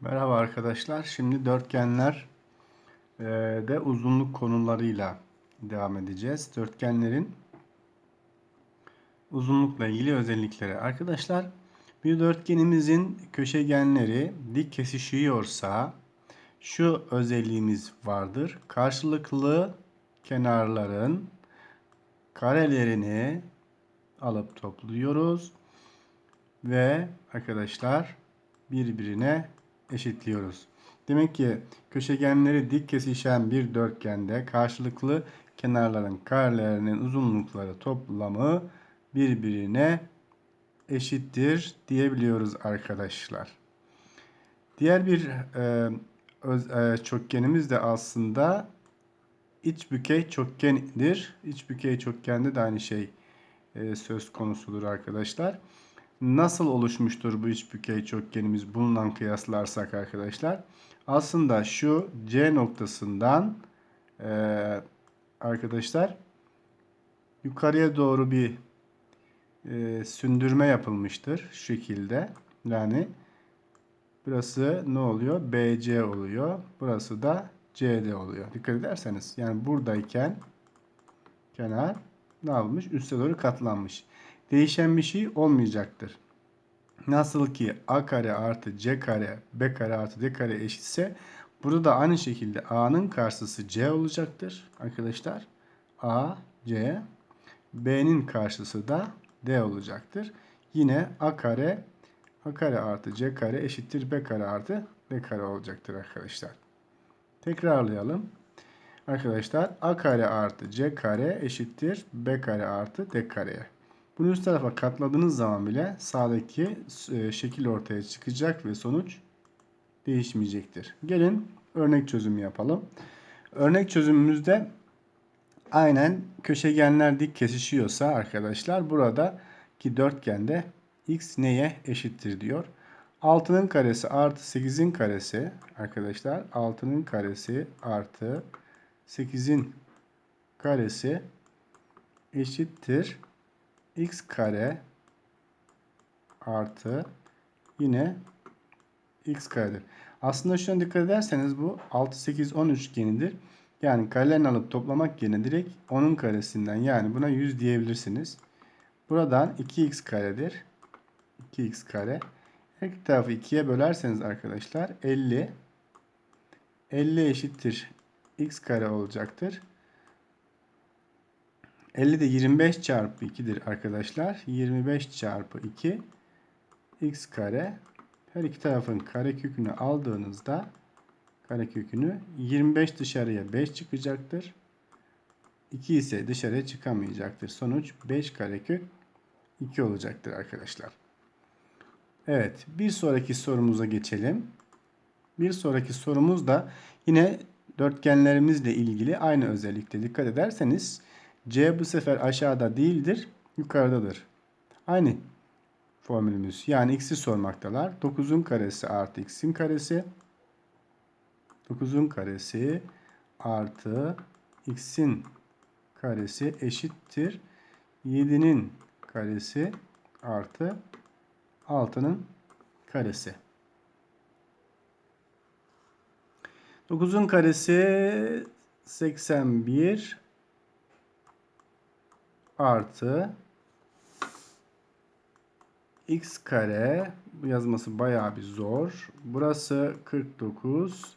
Merhaba arkadaşlar. Şimdi dörtgenler e, de uzunluk konularıyla devam edeceğiz. Dörtgenlerin uzunlukla ilgili özellikleri. Arkadaşlar bir dörtgenimizin köşegenleri dik kesişiyorsa şu özelliğimiz vardır. Karşılıklı kenarların karelerini alıp topluyoruz ve arkadaşlar birbirine eşitliyoruz. Demek ki köşegenleri dik kesişen bir dörtgende karşılıklı kenarların karelerinin uzunlukları toplamı birbirine eşittir diyebiliyoruz arkadaşlar. Diğer bir e, öz, e, çokgenimiz de aslında iç bükey çokgendir. İç bükey çokgende de aynı şey e, söz konusudur arkadaşlar. Nasıl oluşmuştur bu iç bükey çokgenimiz bununla kıyaslarsak arkadaşlar? Aslında şu C noktasından e, arkadaşlar yukarıya doğru bir e, sündürme yapılmıştır şu şekilde. Yani burası ne oluyor? BC oluyor. Burası da CD oluyor. Dikkat ederseniz yani buradayken kenar ne yapılmış? Üste doğru katlanmış. Değişen bir şey olmayacaktır. Nasıl ki a kare artı c kare b kare artı d kare eşitse burada da aynı şekilde a'nın karşısı c olacaktır arkadaşlar. a c b'nin karşısı da d olacaktır. Yine a kare a kare artı c kare eşittir b kare artı d kare olacaktır arkadaşlar. Tekrarlayalım. Arkadaşlar a kare artı c kare eşittir b kare artı d kareye. Bunu üst tarafa katladığınız zaman bile sağdaki e, şekil ortaya çıkacak ve sonuç değişmeyecektir. Gelin örnek çözümü yapalım. Örnek çözümümüzde aynen köşegenler dik kesişiyorsa arkadaşlar burada ki dörtgende x neye eşittir diyor. 6'nın karesi artı 8'in karesi arkadaşlar 6'nın karesi artı 8'in karesi eşittir x kare artı yine x karedir. Aslında şuna dikkat ederseniz bu 6, 8, 10 üçgenidir. Yani karelerini alıp toplamak yerine direkt 10'un karesinden yani buna 100 diyebilirsiniz. Buradan 2x karedir. 2x kare. Her iki tarafı 2'ye bölerseniz arkadaşlar 50 50 eşittir x kare olacaktır. 50 de 25 çarpı 2'dir arkadaşlar. 25 çarpı 2 x kare. Her iki tarafın karekökünü aldığınızda karekökünü 25 dışarıya 5 çıkacaktır. 2 ise dışarıya çıkamayacaktır. Sonuç 5 karekök 2 olacaktır arkadaşlar. Evet bir sonraki sorumuza geçelim. Bir sonraki sorumuz da yine dörtgenlerimizle ilgili aynı özellikte dikkat ederseniz C bu sefer aşağıda değildir, yukarıdadır. Aynı formülümüz. Yani x'i sormaktalar. 9'un karesi artı x'in karesi. 9'un karesi artı x'in karesi eşittir. 7'nin karesi artı 6'nın karesi. 9'un karesi 81 artı x kare yazması bayağı bir zor. Burası 49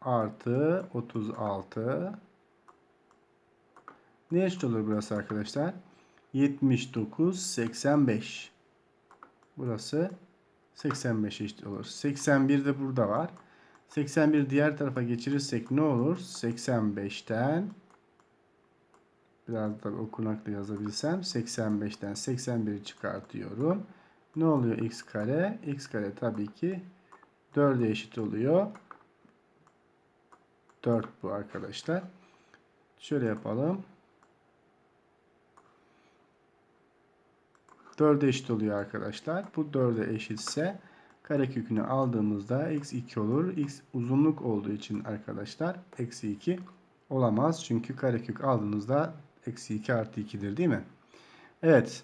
artı 36 ne eşit olur burası arkadaşlar? 79 85 burası 85 eşit olur. 81 de burada var. 81 diğer tarafa geçirirsek ne olur? 85'ten biraz da okunaklı yazabilsem 85'ten 81'i çıkartıyorum. Ne oluyor x kare? x kare tabii ki 4'e eşit oluyor. 4 bu arkadaşlar. Şöyle yapalım. 4'e eşit oluyor arkadaşlar. Bu 4'e eşitse karekökünü aldığımızda x 2 olur. x uzunluk olduğu için arkadaşlar eksi 2 olamaz. Çünkü karekök aldığınızda eksi 2 artı 2'dir değil mi? Evet.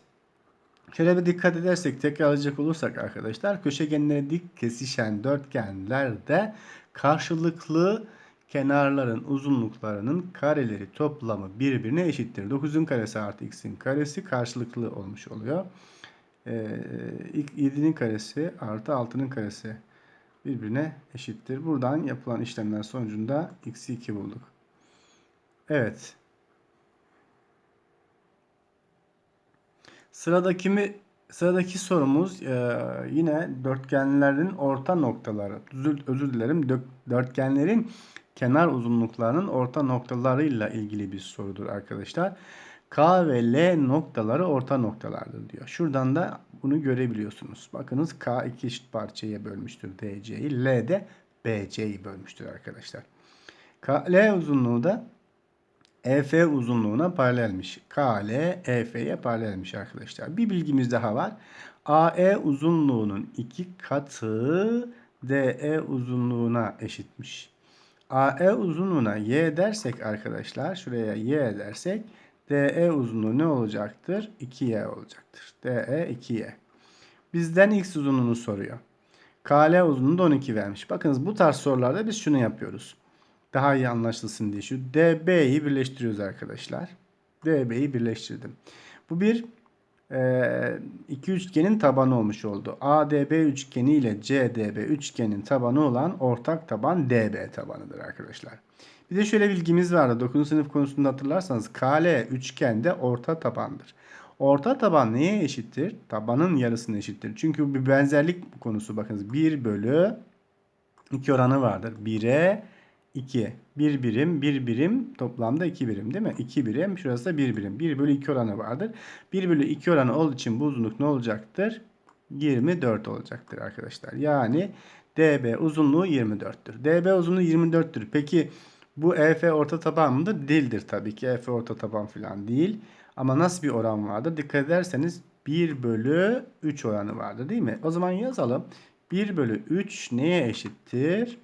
Şöyle bir dikkat edersek tekrarlayacak olursak arkadaşlar köşegenleri dik kesişen dörtgenlerde karşılıklı kenarların uzunluklarının kareleri toplamı birbirine eşittir. 9'un karesi artı x'in karesi karşılıklı olmuş oluyor. Ee, 7'nin karesi artı 6'nın karesi birbirine eşittir. Buradan yapılan işlemler sonucunda x'i 2 bulduk. Evet. Sıradaki sıradaki sorumuz e, yine dörtgenlerin orta noktaları. Özür, özür dilerim. Dök- Dörtgenlerin kenar uzunluklarının orta noktalarıyla ilgili bir sorudur arkadaşlar. K ve L noktaları orta noktalardır diyor. Şuradan da bunu görebiliyorsunuz. Bakınız K iki eşit parçaya bölmüştür DC'yi. L de BC'yi bölmüştür arkadaşlar. KL uzunluğu da EF uzunluğuna paralelmiş. KL EF'ye paralelmiş arkadaşlar. Bir bilgimiz daha var. AE uzunluğunun iki katı DE uzunluğuna eşitmiş. AE uzunluğuna y dersek arkadaşlar şuraya y dersek DE uzunluğu ne olacaktır? 2y olacaktır. DE 2y. Bizden x uzunluğunu soruyor. KL uzunluğu da 12 vermiş. Bakınız bu tarz sorularda biz şunu yapıyoruz. Daha iyi anlaşılsın diye şu DB'yi birleştiriyoruz arkadaşlar. DB'yi birleştirdim. Bu bir e, iki üçgenin tabanı olmuş oldu. ADB üçgeni ile CDB üçgenin tabanı olan ortak taban DB tabanıdır arkadaşlar. Bir de şöyle bilgimiz vardı. 9. sınıf konusunda hatırlarsanız KL üçgende orta tabandır. Orta taban neye eşittir? Tabanın yarısına eşittir. Çünkü bu bir benzerlik konusu. Bakınız 1 bölü 2 oranı vardır. 1'e 2. 1 birim, 1 birim toplamda 2 birim değil mi? 2 birim, şurası da 1 birim. 1 bölü 2 oranı vardır. 1 bölü 2 oranı olduğu için bu uzunluk ne olacaktır? 24 olacaktır arkadaşlar. Yani DB uzunluğu 24'tür. DB uzunluğu 24'tür. Peki bu EF orta taban mıdır? Değildir tabii ki. EF orta taban falan değil. Ama nasıl bir oran vardır? Dikkat ederseniz 1 bölü 3 oranı vardır değil mi? O zaman yazalım. 1 bölü 3 neye eşittir?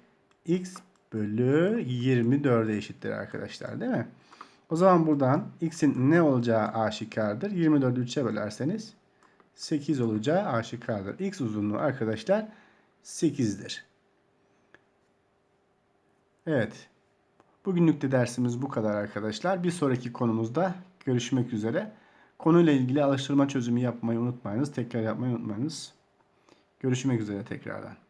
X bölü 24'e eşittir arkadaşlar değil mi? O zaman buradan x'in ne olacağı aşikardır. 24'ü 3'e bölerseniz 8 olacağı aşikardır. X uzunluğu arkadaşlar 8'dir. Evet. Bugünlük de dersimiz bu kadar arkadaşlar. Bir sonraki konumuzda görüşmek üzere. Konuyla ilgili alıştırma çözümü yapmayı unutmayınız. Tekrar yapmayı unutmayınız. Görüşmek üzere tekrardan.